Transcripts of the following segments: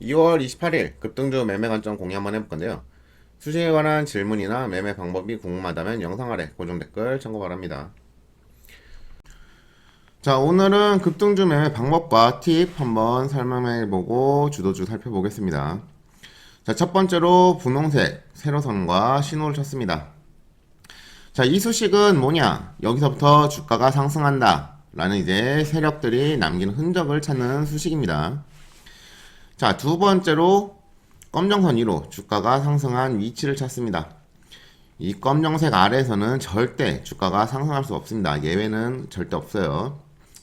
2월 28일 급등주 매매 관점 공유 한번 해볼 건데요. 수식에 관한 질문이나 매매 방법이 궁금하다면 영상 아래 고정 댓글 참고 바랍니다. 자, 오늘은 급등주 매매 방법과 팁 한번 설명해보고 주도주 살펴보겠습니다. 자, 첫 번째로 분홍색 세로선과 신호를 쳤습니다. 자, 이 수식은 뭐냐? 여기서부터 주가가 상승한다. 라는 이제 세력들이 남긴 흔적을 찾는 수식입니다. 자, 두 번째로 검정선 위로 주가가 상승한 위치를 찾습니다. 이 검정색 아래에서는 절대 주가가 상승할 수 없습니다. 예외는 절대 없어요.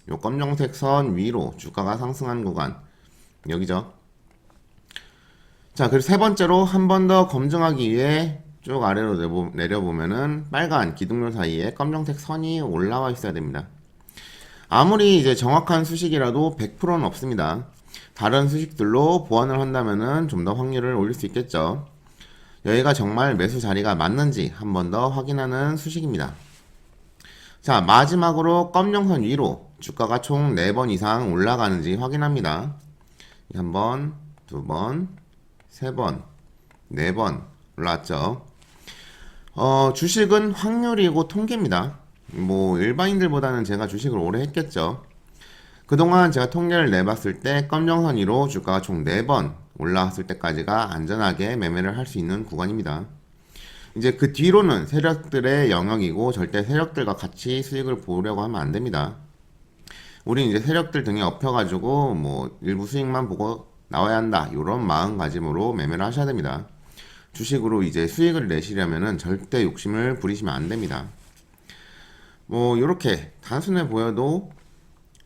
요 검정색 선 위로 주가가 상승한 구간 여기죠. 자, 그리고 세 번째로 한 번 더 검증하기 위해 쭉 아래로 내려보면은 빨간 기둥률 사이에 검정색 선이 올라와 있어야 됩니다. 아무리 이제 정확한 수식이라도 100%는 없습니다. 다른 수식들로 보완을 한다면은 좀 더 확률을 올릴 수 있겠죠. 여기가 정말 매수 자리가 맞는지 한 번 더 확인하는 수식입니다. 자, 마지막으로 검정선 위로 주가가 총 4번 이상 올라가는지 확인합니다. 한 번, 두 번, 세 번, 네번 올라왔죠. 어, 주식은 확률이고 통계입니다. 뭐 일반인들보다는 제가 주식을 오래 했겠죠. 그동안 제가 통계를 내봤을 때 검정선 위로 주가가 총 4번 올라왔을 때까지가 안전하게 매매를 할 수 있는 구간입니다. 이제 그 뒤로는 세력들의 영역이고 절대 세력들과 같이 수익을 보려고 하면 안 됩니다. 우린 이제 세력들 등에 엎혀가지고 뭐 일부 수익만 보고 나와야 한다 이런 마음가짐으로 매매를 하셔야 됩니다. 주식으로 이제 수익을 내시려면은 절대 욕심을 부리시면 안 됩니다. 뭐 이렇게 단순해 보여도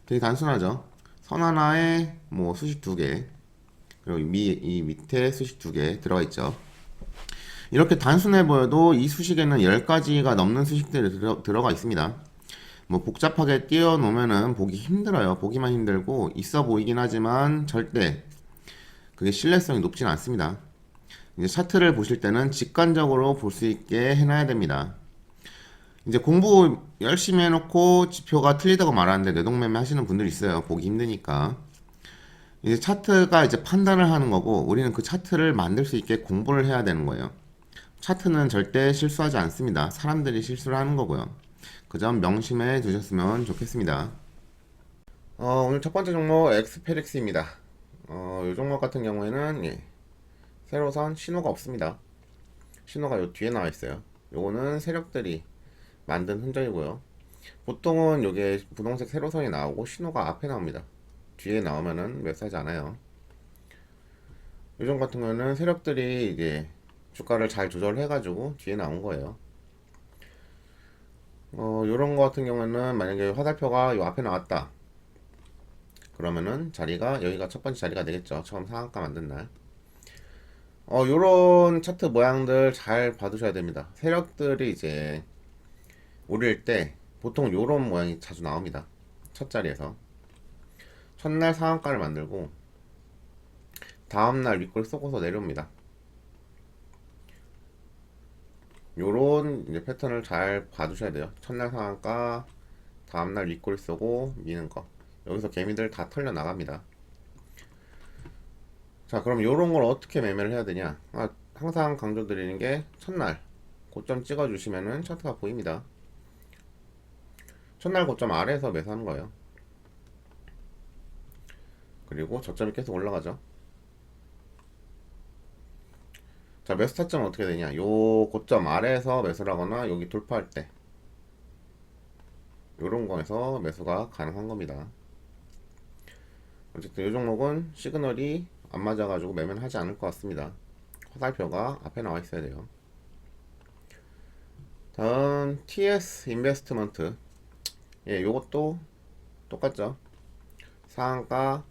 되게 단순하죠. 선 하나에 뭐 수식 두 개, 그리고 미, 이 밑에 수식 두 개 들어가 있죠. 이렇게 단순해 보여도 이 수식에는 10가지가 넘는 수식들이 들어, 들어 가 있습니다. 뭐 복잡하게 띄워 놓으면은 보기 힘들어요. 보기만 힘들고 있어 보이긴 하지만 절대 그게 신뢰성이 높진 않습니다. 이제 차트를 보실 때는 직관적으로 볼 수 있게 해놔야 됩니다. 이제 공부 열심히 해놓고 지표가 틀리다고 말하는데 뇌동매매 하시는 분들이 있어요. 보기 힘드니까. 이제 차트가 이제 판단을 하는 거고 우리는 그 차트를 만들 수 있게 공부를 해야 되는 거예요. 차트는 절대 실수하지 않습니다. 사람들이 실수를 하는 거고요. 그 점 명심해 두셨으면 좋겠습니다. 어, 오늘 첫 번째 종목 엑스페릭스입니다. 어, 이 종목 같은 경우에는 예, 세로선 신호가 없습니다. 신호가 요 뒤에 나와 있어요. 요거는 세력들이 만든 흔적이고요. 보통은 요게 분홍색 세로선이 나오고 신호가 앞에 나옵니다. 뒤에 나오면은 매수하지 않아요. 요즘 같은 경우는 세력들이 이제 주가를 잘 조절해가지고 뒤에 나온 거예요. 어, 요런 거 같은 경우는 만약에 화살표가 요 앞에 나왔다. 그러면은 자리가 여기가 첫 번째 자리가 되겠죠. 처음 상한가 만든 날. 어, 요런 차트 모양들 잘 봐두셔야 됩니다. 세력들이 이제 오릴 때 보통 요런 모양이 자주 나옵니다. 첫 자리에서. 첫날 상한가를 만들고 다음날 윗골 쏘고서 내려옵니다. 요런 이제 패턴을 잘 봐두셔야 돼요. 첫날 상한가, 다음날 윗골 쏘고 미는 거. 여기서 개미들 다 털려 나갑니다. 자, 그럼 요런 걸 어떻게 매매를 해야 되냐? 아, 항상 강조드리는 게 첫날 고점 찍어주시면은 차트가 보입니다. 첫날 고점 아래에서 매수하는 거예요. 그리고 저점이 계속 올라가죠. 자, 매수 타점은 어떻게 되냐? 요 고점 아래에서 매수를 하거나 여기 돌파할 때 요런 거에서 매수가 가능한 겁니다. 어쨌든 이 종목은 시그널이 안 맞아가지고 매매는 하지 않을 것 같습니다. 화살표가 앞에 나와 있어야 돼요. 다음 TS 인베스트먼트 예, 요것도 똑같죠. 상한가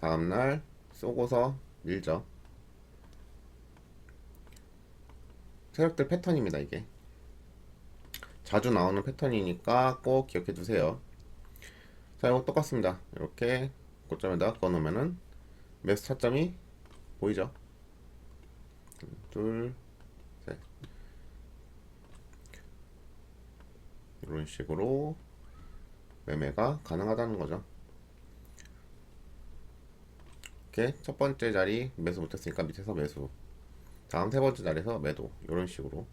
다음날 쏘고서 밀죠. 세력들 패턴입니다, 이게. 자주 나오는 패턴이니까 꼭 기억해 두세요. 자, 이거 똑같습니다. 이렇게 고점에다 꺼 놓으면은 매수 차점이 보이죠? 둘, 셋. 이런 식으로 매매가 가능하다는 거죠. 이렇게 첫 번째 자리 매수 못했으니까 밑에서 매수. 다음 세 번째 자리에서 매도. 이런 식으로.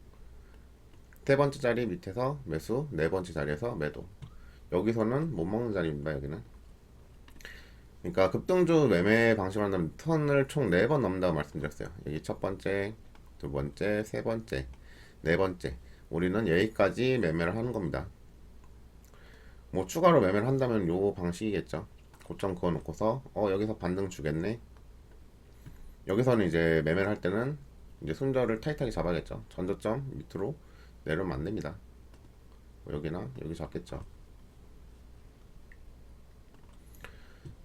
세 번째 자리 밑에서 매수. 네 번째 자리에서 매도. 여기서는 못 먹는 자리입니다 여기는. 그러니까 급등주 매매 방식으로 한다면 턴을 총 4번 넘는다고 말씀드렸어요. 여기 첫 번째 두 번째 세 번째 네 번째. 우리는 여기까지 매매를 하는 겁니다 뭐 추가로 매매를 한다면 요 방식이겠죠. 고점 그어 놓고서 어 여기서 반등 주겠네. 여기서는 이제 매매를 할 때는 이제 손절을 타이트하게 잡아야겠죠. 전저점 밑으로 내려면 안 됩니다. 뭐 여기나 여기 잡겠죠.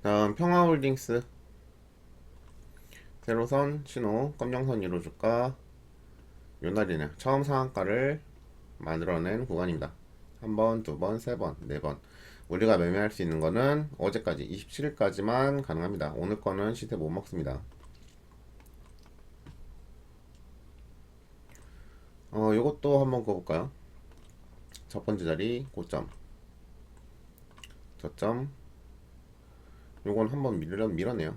다음 평화홀딩스. 세로선 신호 검정선 이루어줄까? 요 날이네. 처음 상한가를 만들어낸 구간입니다 한 번, 두 번, 세 번, 네 번. 우리가 매매할 수 있는 거는 어제까지 27일까지만 가능합니다. 오늘 거는 시세 못 먹습니다. 어, 요것도 한번 그어볼까요? 첫 번째 자리 고점, 저점. 요건 한번 밀려 밀어내요.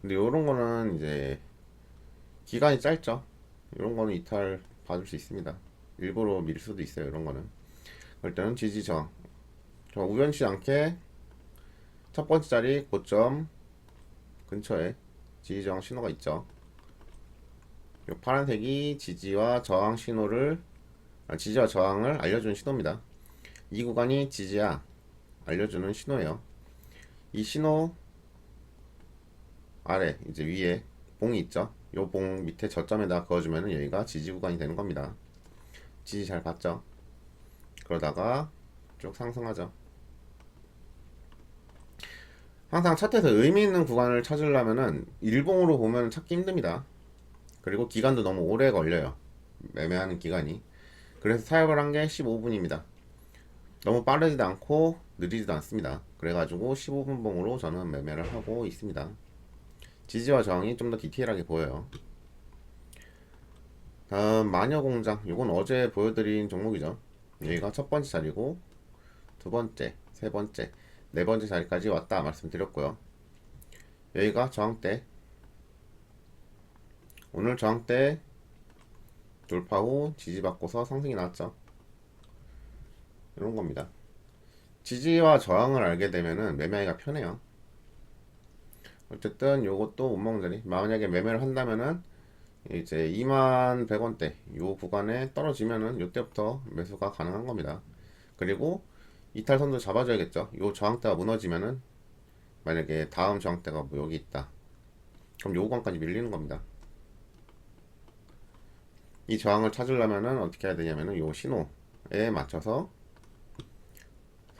근데 요런 거는 이제 기간이 짧죠. 요런 거는 이탈 받을 수 있습니다. 일부러 밀 수도 있어요. 이런 거는. 그럴 때는 지지 저항. 저 우연치 않게 첫 번째 자리 고점 근처에 지지 저항 신호가 있죠. 이 파란색이 지지와 저항 신호를 아, 지지와 저항을 알려주는 신호입니다. 이 구간이 지지야 알려주는 신호예요. 이 신호 아래 이제 위에 봉이 있죠. 요 봉 밑에 저점에다 그어주면 여기가 지지 구간이 되는 겁니다. 지지 잘 봤죠? 그러다가 쭉 상승하죠. 항상 차트에서 의미 있는 구간을 찾으려면은 일봉으로 보면 찾기 힘듭니다. 그리고 기간도 너무 오래 걸려요. 매매하는 기간이. 그래서 사용을 한 게 15분입니다. 너무 빠르지도 않고 느리지도 않습니다. 그래가지고 15분 봉으로 저는 매매를 하고 있습니다. 지지와 저항이 좀 더 디테일하게 보여요. 다음 마녀공장. 이건 어제 보여드린 종목이죠. 여기가 첫 번째 자리고 두 번째, 세 번째, 네 번째 자리까지 왔다 말씀드렸고요. 여기가 저항대. 오늘 저항대 돌파 후 지지받고서 상승이 나왔죠. 이런 겁니다. 지지와 저항을 알게 되면은 매매하기가 편해요. 어쨌든 요것도 못 먹는 자리. 만약에 매매를 한다면은 이제 2만 100원대 요 구간에 떨어지면은 요때부터 매수가 가능한 겁니다. 그리고 이탈선도 잡아줘야겠죠. 요 저항대가 무너지면은 만약에 다음 저항대가 뭐 여기 있다. 그럼 요 구간까지 밀리는 겁니다. 이 저항을 찾으려면은 어떻게 해야 되냐면은 요 신호에 맞춰서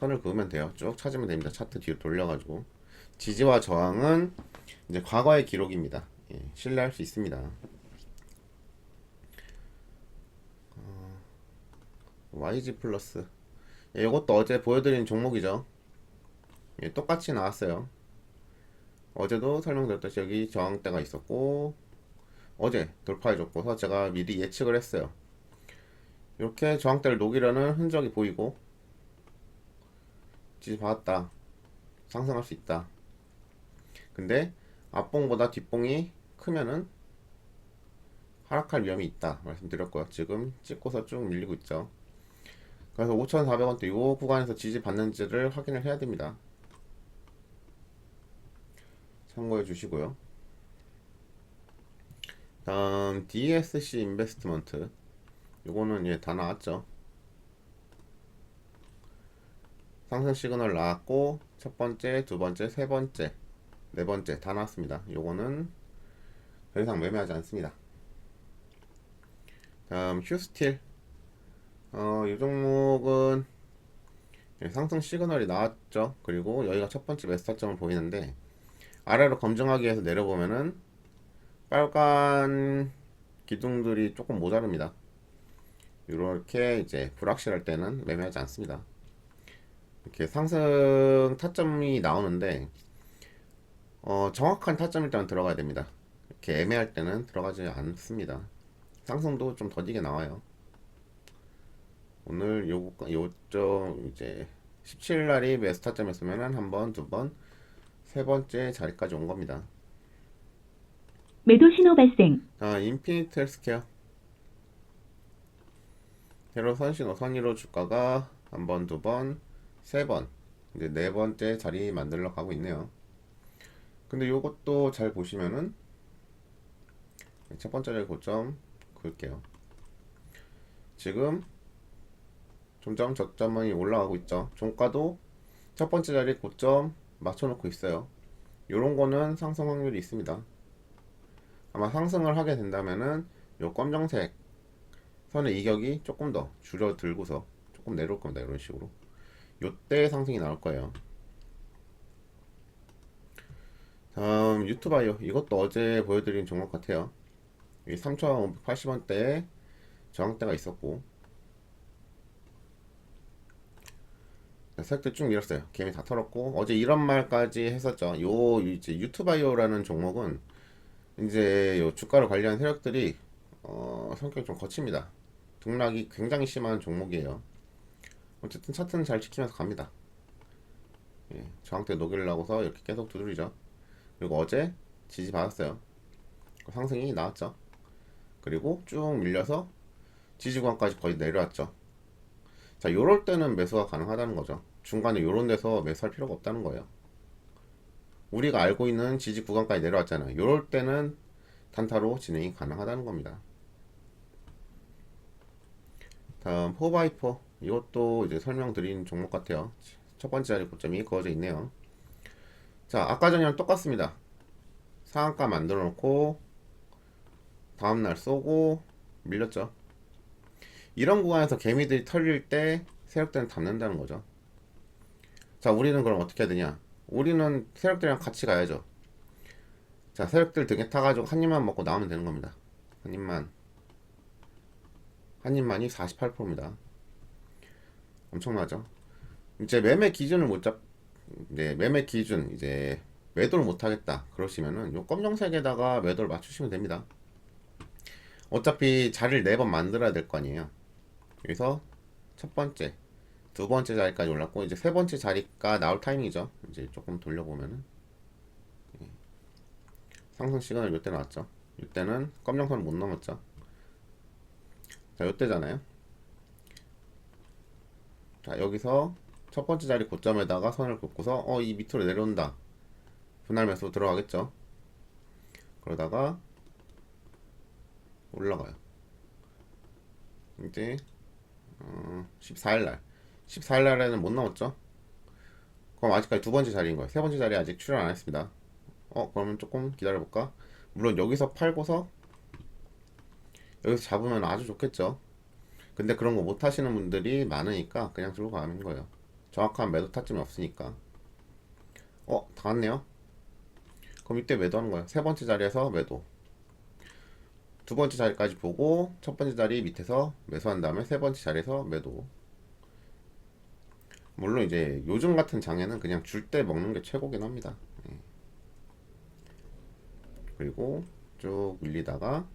선을 그으면 돼요. 쭉 찾으면 됩니다. 차트 뒤로 돌려가지고 지지와 저항은 이제 과거의 기록입니다. 예, 신뢰할 수 있습니다. YG 플러스. 예, 이것도 어제 보여드린 종목이죠. 예, 똑같이 나왔어요. 어제도 설명드렸듯이 여기 저항대가 있었고 어제 돌파해줬고 서 제가 미리 예측을 했어요. 이렇게 저항대를 녹이려는 흔적이 보이고 지지 받았다. 상승할 수 있다. 근데 앞봉보다 뒷봉이 크면은 하락할 위험이 있다. 말씀드렸고요. 지금 찍고서 쭉 밀리고 있죠 그래서 5,400원대 이 구간에서 지지 받는지를 확인을 해야 됩니다. 참고해 주시고요. 다음 DSC 인베스트먼트 요거는 예, 다 나왔죠. 상승 시그널 나왔고 첫 번째, 두 번째, 세 번째, 네 번째 다 나왔습니다. 요거는 더 이상 매매하지 않습니다. 다음 휴스틸 어, 이 종목은 예, 상승 시그널이 나왔죠. 그리고 여기가 첫 번째 매스타점을 보이는데 아래로 검증하기 위해서 내려보면은 빨간 기둥들이 조금 모자릅니다. 이렇게 이제 불확실할 때는 매매하지 않습니다. 이렇게 상승 타점이 나오는데 어, 정확한 타점일 때는 들어가야 됩니다. 이렇게 애매할 때는 들어가지 않습니다. 상승도 좀 더디게 나와요. 오늘 요, 요점 이제 17날이 메스타점이었으면은 한 번, 두 번, 세 번째 자리까지 온 겁니다. 매도 신호 발생. 자, 인피니트 헬스케어. 세로 선신호 선의로 주가가 한 번, 두 번, 세 번. 이제 네 번째 자리 만들러 가고 있네요. 근데 요것도 잘 보시면은 첫 번째 자리 고점 그을게요. 지금 점점 저점이 올라가고 있죠. 종가도 첫 번째 자리 고점 맞춰놓고 있어요. 요런 거는 상승 확률이 있습니다. 아마 상승을 하게 된다면은 요 검정색 선의 이격이 조금 더 줄어들고서 조금 내려올 겁니다. 이런 식으로. 요때 상승이 나올 거예요. 다음 유튜바이오 이것도 어제 보여드린 종목 같아요. 이 3,580원대에 저항대가 있었고 색들 쭉 밀었어요. 개미 다 털었고 어제 이런 말까지 했었죠. 요 이제 유튜바이오라는 종목은 이제 요 주가를 관리한 세력들이 어, 성격이 좀 거칩니다. 등락이 굉장히 심한 종목이에요. 어쨌든 차트는 잘 지키면서 갑니다. 예, 저항대 녹이려고서 이렇게 계속 두드리죠. 그리고 어제 지지 받았어요. 상승이 나왔죠. 그리고 쭉 밀려서 지지 구간까지 거의 내려왔죠. 자, 요럴 때는 매수가 가능하다는 거죠. 중간에 요런 데서 매수할 필요가 없다는 거예요. 우리가 알고 있는 지지 구간까지 내려왔잖아요. 요럴 때는 단타로 진행이 가능하다는 겁니다. 다음 포바이퍼 이것도 이제 설명드린 종목 같아요. 첫 번째 자리 고점이 그어져 있네요. 자, 아까 전이랑 똑같습니다. 상한가 만들어 놓고 다음날 쏘고 밀렸죠. 이런 구간에서 개미들이 털릴 때 세력들은 담는다는 거죠. 자, 우리는 그럼 어떻게 해야 되냐? 우리는 세력들이랑 같이 가야죠. 자, 세력들 등에 타가지고 한 입만 먹고 나오면 되는 겁니다. 한 입만. 한 입만이 48%입니다. 엄청나죠? 이제 매매 기준을 못 잡, 네, 매매 기준, 이제 매도를 못 하겠다. 그러시면은 요 검정색에다가 매도를 맞추시면 됩니다. 어차피 자리를 네번 만들어야 될 거 아니에요. 여기서 첫 번째, 두 번째 자리까지 올랐고 이제 세 번째 자리가 나올 타이밍이죠. 이제 조금 돌려보면은 예. 상승 시간을 이때 나왔죠. 이때는 검정선 못 넘었죠. 자, 이때잖아요. 자, 여기서 첫 번째 자리 고점에다가 선을 긋고서 어, 이 밑으로 내려온다. 분할 매수 들어가겠죠. 그러다가 올라가요. 이제 어, 14일날 14일날에는 못 나왔죠. 그럼 아직까지 두 번째 자리인 거예요. 세 번째 자리 아직 출연 안 했습니다. 어 그러면 조금 기다려볼까? 물론 여기서 팔고서 여기서 잡으면 아주 좋겠죠. 근데 그런 거 못 하시는 분들이 많으니까 그냥 들고 가는 거예요. 정확한 매도 타점이 없으니까. 어, 다 왔네요. 그럼 이때 매도하는 거예요. 세 번째 자리에서 매도. 두 번째 자리까지 보고 첫 번째 자리 밑에서 매수한 다음에 세 번째 자리에서 매도. 물론 이제 요즘 같은 장에는 그냥 줄 때 먹는 게 최고긴 합니다. 예. 그리고 쭉 밀리다가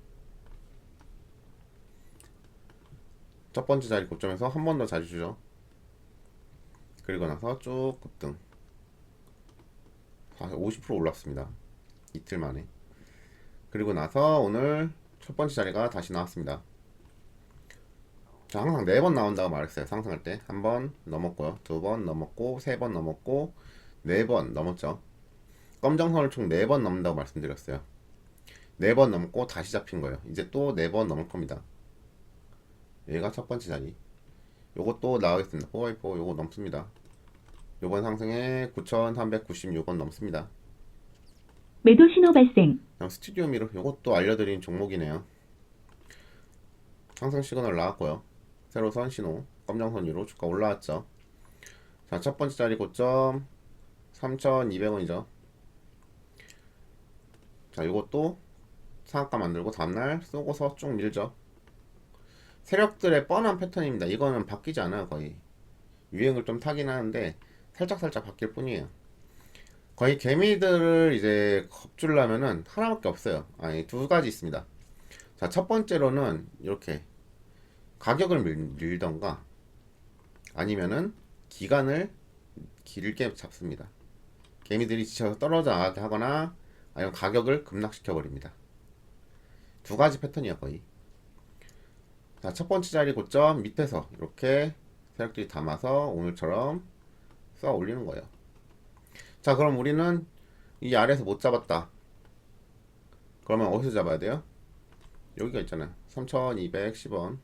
첫 번째 자리 고점에서 한 번 더 자리 주죠. 그리고 나서 쭉 급등. 50% 올랐습니다. 이틀 만에. 그리고 나서 오늘 첫 번째 자리가 다시 나왔습니다. 자, 항상 네 번 나온다고 말했어요. 상승할 때. 한 번 넘었고요. 두 번 넘었고, 세 번 넘었고, 네 번 넘었죠. 검정선을 총 네 번 넘는다고 말씀드렸어요. 네 번 넘고 다시 잡힌 거예요. 이제 또 네 번 넘을 겁니다. 얘가 첫 번째 자리. 요것도 나가겠습니다. 호와이포 요거 넘습니다. 요번 상승에 9,396원 넘습니다. 매도 신호 발생. 그냥 스튜디오 미러 요것도 알려드린 종목이네요. 상승 시그널 나왔고요. 새로 선 신호 검정선 위로 주가 올라왔죠. 자, 첫 번째 자리 고점 3,200원이죠. 자, 요것도 상한가 만들고 다음날 쏘고서 쭉 밀죠. 세력들의 뻔한 패턴입니다. 이거는 바뀌지 않아요, 거의. 유행을 좀 타긴 하는데 살짝살짝 바뀔 뿐이에요. 거의 개미들을 이제 겁주려면은 하나밖에 없어요. 아니, 두 가지 있습니다. 자, 첫 번째로는 이렇게 가격을 밀, 밀던가 아니면은 기간을 길게 잡습니다. 개미들이 지쳐서 떨어져 하거나 아니면 가격을 급락시켜 버립니다. 두 가지 패턴이야 거의. 자, 첫 번째 자리 고점 밑에서 이렇게 세력들이 담아서 오늘처럼 써 올리는 거예요. 자, 그럼 우리는 이 아래에서 못 잡았다. 그러면 어디서 잡아야 돼요? 여기가 있잖아요. 3210원.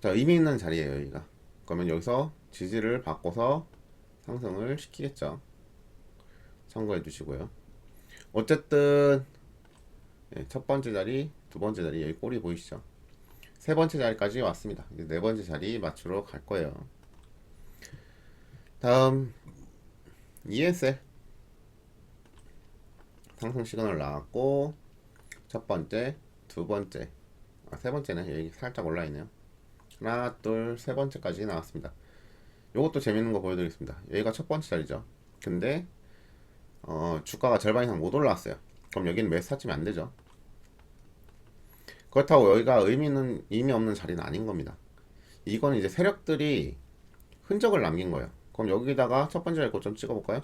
자, 의미 있는 자리예요, 여기가. 그러면 여기서 지지를 바꿔서 상승을 시키겠죠. 참고해 두시고요. 어쨌든 예, 첫 번째 자리, 두 번째 자리 여기 꼬리 보이시죠? 세 번째 자리까지 왔습니다. 네 번째 자리 맞추러 갈 거예요. 다음 ESL 상승 시그널 나왔고 첫 번째, 두 번째, 아, 세 번째는 여기 살짝 올라 있네요. 하나, 둘, 세 번째까지 나왔습니다. 요것도 재밌는 거 보여드리겠습니다. 여기가 첫 번째 자리죠. 근데 어, 주가가 절반 이상 못 올라왔어요. 그럼 여기는 매수 사치면 안 되죠. 그렇다고 여기가 의미는 의미 없는 자리는 아닌 겁니다. 이건 이제 세력들이 흔적을 남긴 거예요. 그럼 여기다가 첫 번째 고점 찍어볼까요?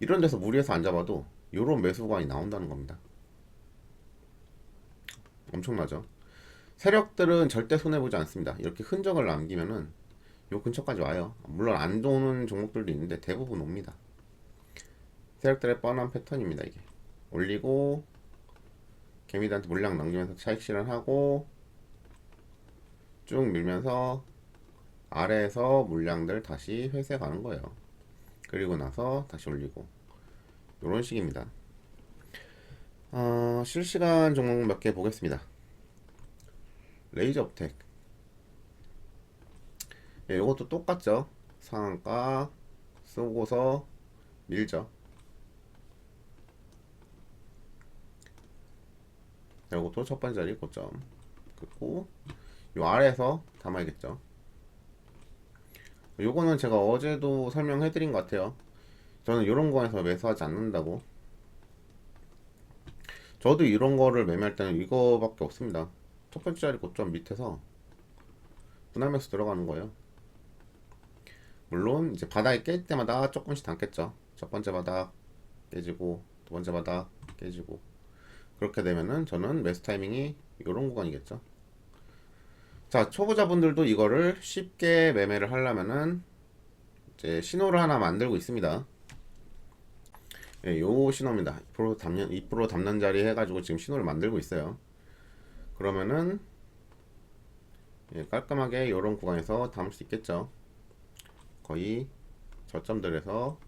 이런 데서 무리해서 안 잡아도 요런 매수 구간이 나온다는 겁니다. 엄청나죠? 세력들은 절대 손해보지 않습니다. 이렇게 흔적을 남기면은 요 근처까지 와요. 물론 안 도는 종목들도 있는데 대부분 옵니다. 세력들의 뻔한 패턴입니다. 이게 올리고 개미들한테 물량 남기면서 차익 실현하고 쭉 밀면서 아래에서 물량들 다시 가는 거예요. 그리고 나서 다시 올리고 이런 식입니다. 어, 실시간 종목 몇 개 보겠습니다. 레이저 업텍 예, 이것도 똑같죠. 상한가 쏘고서 밀죠. 이것도 첫 번째 자리 고점 그리고 요 아래에서 담아야겠죠. 요거는 제가 어제도 설명해 드린 것 같아요. 저는 이런 거에서 매수하지 않는다고. 저도 이런 거를 매매할 때는 이거밖에 없습니다. 첫 번째 자리 고점 밑에서 분할 매수 들어가는 거예요. 물론 이제 바닥에 깰 때마다 조금씩 담겠죠. 첫 번째 바닥 깨지고 두 번째 바닥 깨지고 그렇게 되면은 저는 매수 타이밍이 이런 구간이겠죠. 자 초보자분들도 이거를 쉽게 매매를 하려면은 이제 신호를 하나 만들고 있습니다. 예, 요 신호입니다. 2% 담는 2% 담는 자리 해가지고 지금 신호를 만들고 있어요. 그러면은 예, 깔끔하게 이런 구간에서 담을 수 있겠죠. 거의 저점들에서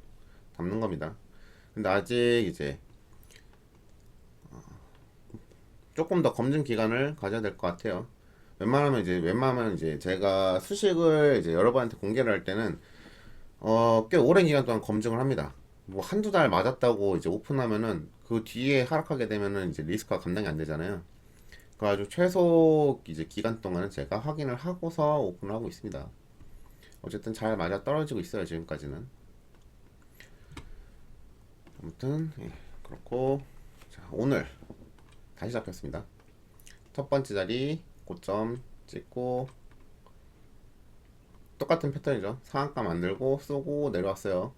담는 겁니다. 근데 아직 이제 어, 조금 더 검증 기간을 가져야 될 것 같아요. 웬만하면 이제 웬만하면 이제 제가 수식을 이제 여러분한테 공개를 할 때는 어, 꽤 오랜 기간 동안 검증을 합니다. 뭐 한두 달 맞았다고 이제 오픈하면은 그 뒤에 하락하게 되면은 이제 리스크가 감당이 안 되잖아요. 그래가지고 최소 이제 기간 동안은 제가 확인을 하고서 오픈을 하고 있습니다. 어쨌든 잘 맞아 떨어지고 있어요 지금까지는. 아무튼 예, 그렇고 자 오늘 다시 잡혔습니다. 첫 번째 자리 고점 찍고 똑같은 패턴이죠. 상한가 만들고 쏘고 내려왔어요.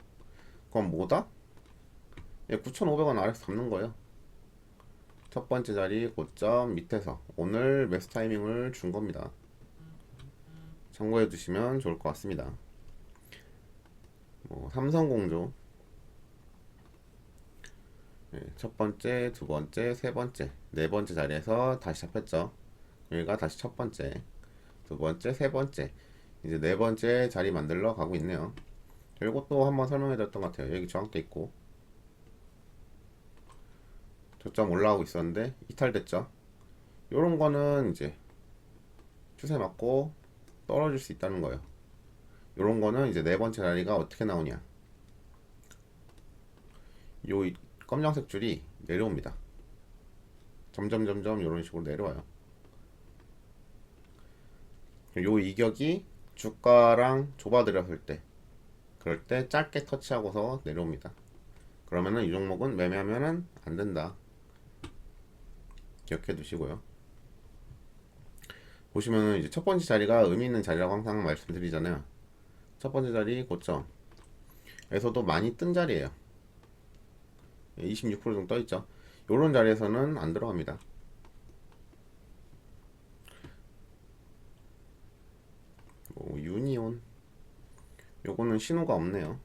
그럼 뭐다? 예, 9,500원 아래서 잡는 거예요. 첫 번째 자리 고점 밑에서 오늘 매수 타이밍을 준 겁니다. 참고해 두시면 좋을 것 같습니다. 뭐 삼성공조 예, 첫 번째, 두 번째, 세 번째, 네 번째 자리에서 다시 잡혔죠. 여기가 다시 첫 번째, 두 번째, 세 번째, 이제 네 번째 자리 만들러 가고 있네요. 이것도 한번 설명해 드렸던 것 같아요. 여기 저항대 있고 저점 올라오고 있었는데 이탈됐죠. 요런 거는 이제 추세 맞고 떨어질 수 있다는 거예요. 요런 거는 이제 네 번째 자리가 어떻게 나오냐. 요 이- 검정색 줄이 내려옵니다. 점점 점점 이런 식으로 내려와요. 요 이격이 주가랑 좁아들였을 때 그럴 때 짧게 터치하고서 내려옵니다. 그러면은 이 종목은 매매하면은 안 된다. 기억해 두시고요. 보시면은 이제 첫 번째 자리가 의미 있는 자리라고 항상 말씀드리잖아요. 첫 번째 자리 고점에서도 많이 뜬 자리예요. 26% 정도 떠 있죠. 요런 자리에서는 안 들어갑니다. 뭐 유니온 요거는 신호가 없네요.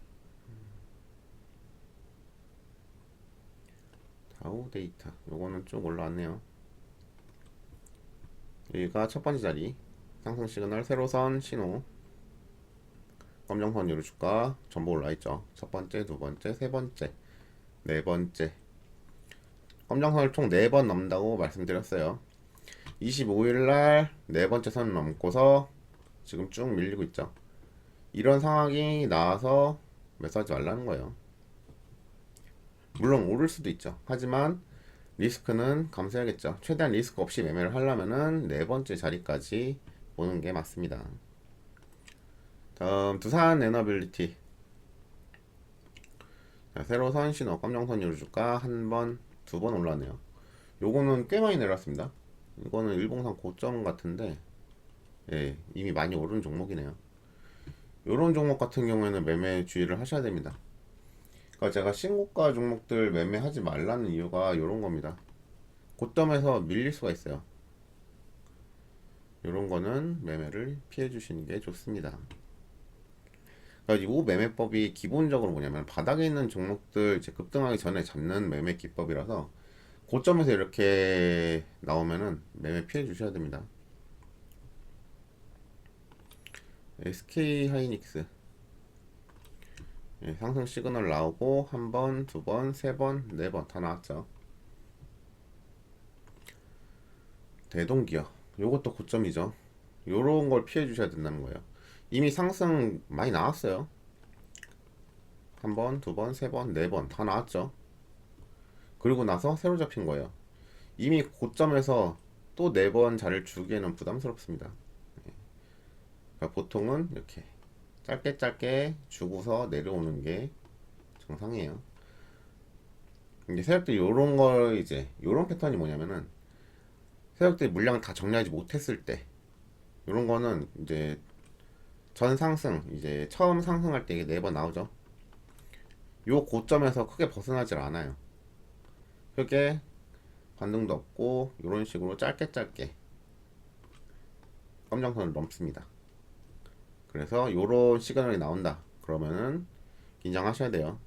다우 데이터 요거는 쭉 올라왔네요. 여기가 첫 번째 자리 상승 시그널 세로선 신호 검정선 유로 주가 전부 올라있죠. 첫 번째, 두 번째, 세 번째, 네 번째. 검정선을 총 네 번 넘는다고 말씀드렸어요. 25일 날 네 번째 선 넘고서 지금 쭉 밀리고 있죠. 이런 상황이 나와서 매수하지 말라는 거예요. 물론 오를 수도 있죠. 하지만 리스크는 감수해야겠죠. 최대한 리스크 없이 매매를 하려면은 네 번째 자리까지 보는 게 맞습니다. 다음 두산 에너빌리티 자, 세로선 신호 검정선 유주가 한 번, 두 번 올랐네요. 요거는 꽤 많이 내렸습니다. 이거는 일봉상 고점 같은데 예, 이미 많이 오른 종목이네요. 요런 종목 같은 경우에는 매매 주의를 하셔야 됩니다. 그러니까 제가 신고가 종목들 매매하지 말라는 이유가 요런 겁니다. 고점에서 밀릴 수가 있어요. 요런 거는 매매를 피해 주시는 게 좋습니다. 그러니까 이 매매법이 기본적으로 뭐냐면 바닥에 있는 종목들 이제 급등하기 전에 잡는 매매 기법이라서 고점에서 이렇게 나오면은 매매 피해 주셔야 됩니다. SK 하이닉스 예, 상승 시그널 나오고 한 번, 두 번, 세 번, 네 번 다 나왔죠. 대동기업 요것도 고점이죠. 요런 걸 피해 주셔야 된다는 거예요. 이미 상승 많이 나왔어요. 한 번, 두 번, 세 번, 네 번 다 나왔죠. 그리고 나서 새로 잡힌 거예요. 이미 고점에서 또 네 번 자리를 주기에는 부담스럽습니다. 예. 그러니까 보통은 이렇게 짧게 짧게 주고서 내려오는 게 정상이에요. 이제 세력들이 요런 걸 이제 요런 패턴이 뭐냐면은 세력들이 물량을 다 정리하지 못했을 때 요런 거는 이제 전 상승 이제 처음 상승할 때 이게 네 번 나오죠. 요 고점에서 크게 벗어나질 않아요. 크게 반등도 없고 이런 식으로 짧게 짧게 검정선을 넘습니다. 그래서 요런 시그널이 나온다. 그러면은 긴장하셔야 돼요.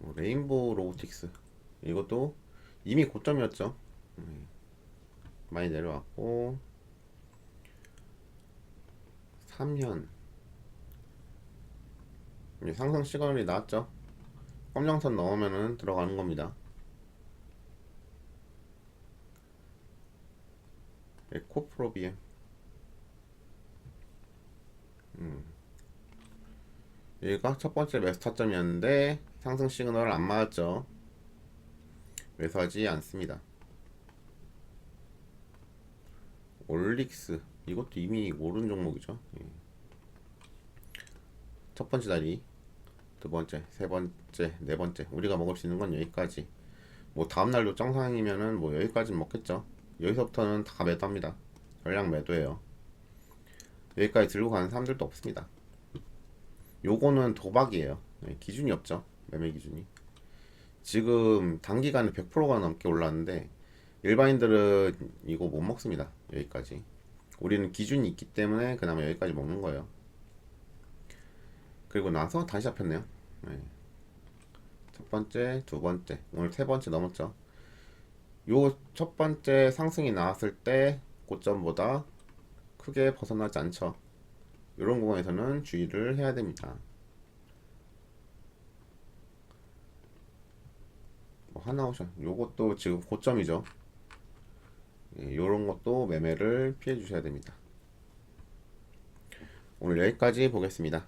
뭐 레인보우 로보틱스 이것도 이미 고점이었죠. 음, 많이 내려왔고 3년 이제 상승 시그널이 나왔죠. 검정선 넣으면은 들어가는 겁니다. 에코프로비엠 음. 얘가 첫 번째 매수 타점이었는데 상승 시그널을 안 맞았죠. 매수하지 않습니다. 올릭스 이것도 이미 오른 종목이죠. 예. 첫 번째 다리, 두 번째, 세 번째, 네 번째 우리가 먹을 수 있는 건 여기까지. 뭐 다음 날도 정상이면은 뭐 여기까지는 먹겠죠. 여기서부터는 다 매도합니다. 전량 매도예요. 여기까지 들고 가는 사람들도 없습니다. 요거는 도박이에요. 네, 기준이 없죠. 매매 기준이. 지금 단기간에 100%가 넘게 올랐는데 일반인들은 이거 못 먹습니다. 여기까지. 우리는 기준이 있기 때문에 그나마 여기까지 먹는 거예요. 그리고 나서 다시 잡혔네요. 네. 첫 번째, 두 번째, 오늘 세 번째 넘었죠. 요 첫 번째 상승이 나왔을 때 고점보다 크게 벗어나지 않죠. 이런 구간에서는 주의를 해야 됩니다. 뭐 하나오션 요것도 지금 고점이죠. 예, 요런 것도 매매를 피해 주셔야 됩니다. 오늘 여기까지 보겠습니다.